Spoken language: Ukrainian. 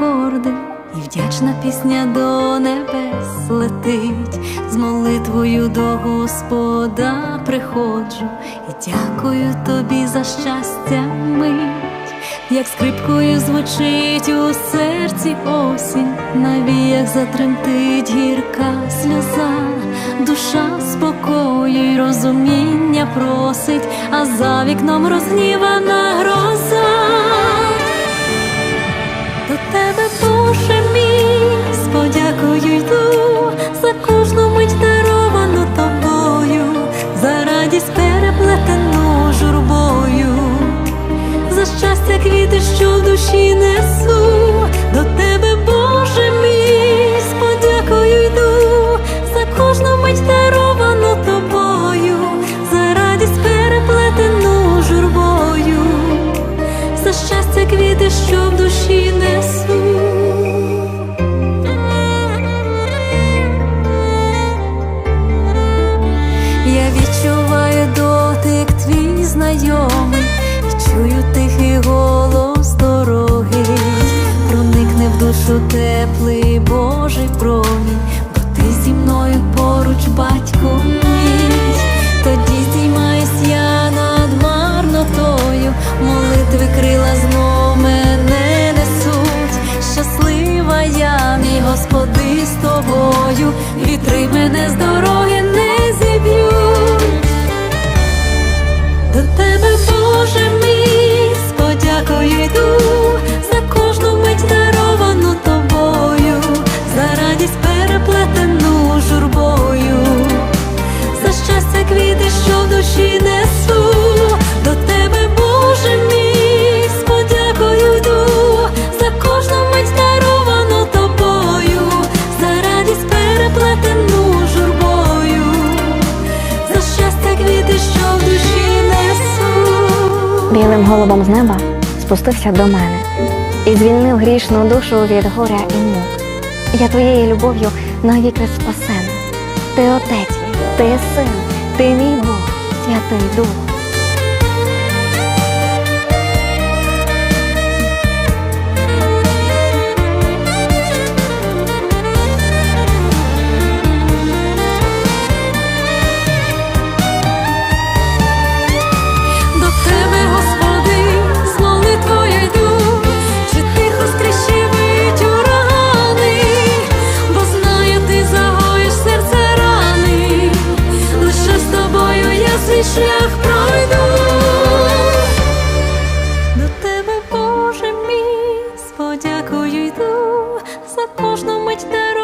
акорди, і вдячна пісня до небес летить, з молитвою до Господа приходжу і дякую тобі за щастя мить, як скрипкою звучить у серці осінь, на віях затремтить гірка сльоза, душа спокою й розуміння просить, а за вікном розгнівана гроза. Тебе, Боже мій, з подякою йду за кожну мить даровану тобою, за радість переплетену журбою, за щастя квіти, що в душі проникне теплий Божий промінь, бо ти зі мною поруч, батько мій, тоді здіймаюсь я над марнотою, молитви крила знов мене несуть. Щаслива я, мій Господи, з тобою, вітри мене з Білим голубом з неба спустився до мене і звільнив грішну душу від горя і мук. Я твоєю любов'ю навіки спасена. Ти отець, ти син, ти мій Бог, святий Дух. свій шлях пройду. До тебе, Боже мій, з подякою йду. За кожну мить дорогу